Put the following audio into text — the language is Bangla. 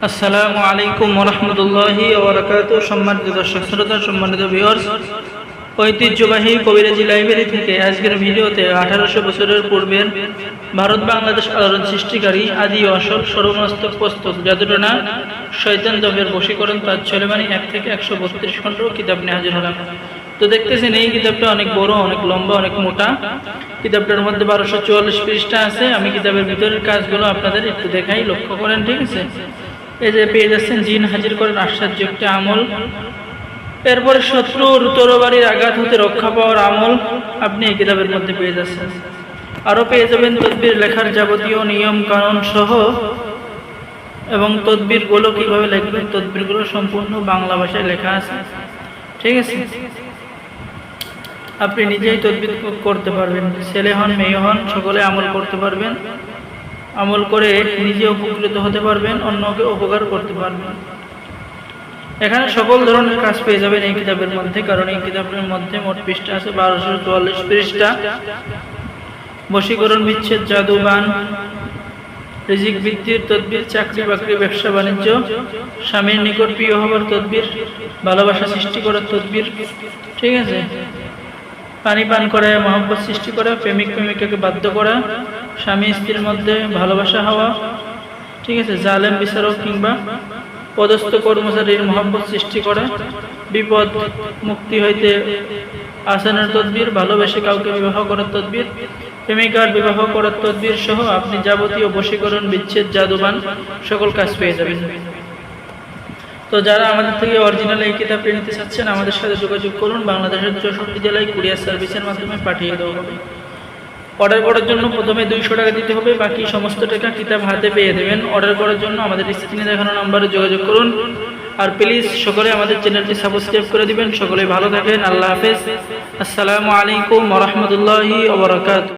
আসসালামু আলাইকুম রহমতুল্লাহি সম্মানিত দর্শক, শ্রোতা, সম্মানিত ভিউয়ার্স ঐতিহ্যবাহী কবিরাজি লাইব্রেরি থেকে আজকের ভিডিওতে আঠারোশো বছরের পূর্বের ভারত বাংলাদেশ আলোড়ন সৃষ্টিকারী আদি অসল সর্বমস্তক পুস্তক জাদুটনা শৈতান দবের বশীকরণ তার ছেলেমানি এক থেকে একশো বত্রিশ খণ্ড কিতাব নিয়ে হাজির হলাম। তো দেখতেছেন, এই কিতাবটা অনেক বড়, অনেক লম্বা, অনেক মোটা। কিতাবটার মধ্যে বারোশো চুয়াল্লিশ পৃষ্ঠা আছে। আমি কিতাবের ভিতরের কাজগুলো আপনাদের একটু দেখাই, লক্ষ্য করেন, ঠিক আছে? এই যে পেয়ে যাচ্ছেন জিন হাজির করেন আশ্চর্য একটি আমল। এরপরে শত্রুর তরবারির আঘাত হতে রক্ষা পাওয়ার আমল আপনি এই কিতাবের মধ্যে পেয়ে যাচ্ছেন। আরও পেয়ে যাবেন তদবির লেখার যাবতীয় নিয়ম কানুন সহ এবং তদবিরগুলো কীভাবে লিখবেন, তদবিরগুলো সম্পূর্ণ বাংলা ভাষায় লেখা আছে। ঠিক আছে? আপনি নিজেই তদবির করতে পারবেন। ছেলে হন, মেয়ে হন, সকলে আমল করতে পারবেন। আমল করে নিজে উপকৃত হতে পারবেন, অন্যকে উপকার করতে পারবেন। এখানে সকল ধরনের কাজ পেয়ে যাবেন এই কিতাবের মধ্যে, কারণ এই কিতাবের মধ্যে মোট পৃষ্ঠা আছে বারোশো চুয়াল্লিশ পৃষ্ঠা। বশীকরণ, বিচ্ছেদ, জাদুবান, রিজিক বৃত্তির তদবির, চাকরি বাকরি, ব্যবসা বাণিজ্য, স্বামীর নিকট প্রিয় হবার তদবির, ভালোবাসা সৃষ্টি করার তদবির, ঠিক আছে? পানি পান করা মহব্বত সৃষ্টি করা, প্রেমিক প্রেমিকাকে বাধ্য করা স্বামী স্ত্রীর মধ্যে ভালোবাসা হওয়া, ঠিক আছে, জালেম বিচারক কিংবা পদস্থ কর্মচারীর মহব্বত সৃষ্টি করা, বিপদ মুক্তি হইতে আসানের তদবির, ভালোবেসে কাউকে বিবাহ করার তদবির, প্রেমিকার বিবাহ করার তদবির সহ আপনি যাবতীয় বশীকরণ, বিচ্ছেদ, জাদুবান সকল কাজ পেয়ে যাবেন। তো যারা আমাদের থেকে অরিজিনাল এই কিতাবটি নিতে চাচ্ছেন, আমাদের সাথে যোগাযোগ করুন, বাংলাদেশের চৌষট্টি জেলায় কুরিয়ার সার্ভিসের মাধ্যমে পাঠিয়ে দেওয়া হবে। অর্ডার করার জন্য প্রথমে দুইশো টাকা দিতে হবে, বাকি সমস্ত টাকা কিতাব হাতে পেয়ে দেবেন। অর্ডার করার জন্য আমাদের স্ক্রিনে দেখানো নাম্বারে যোগাযোগ করুন। আর প্লিজ সকলে আমাদের চ্যানেলটি সাবস্ক্রাইব করে দিবেন। সকলে ভালো থাকেন। আল্লাহ হাফেজ। আসসালামু আলাইকুম রহমতুল্লাহি ওবরাকাত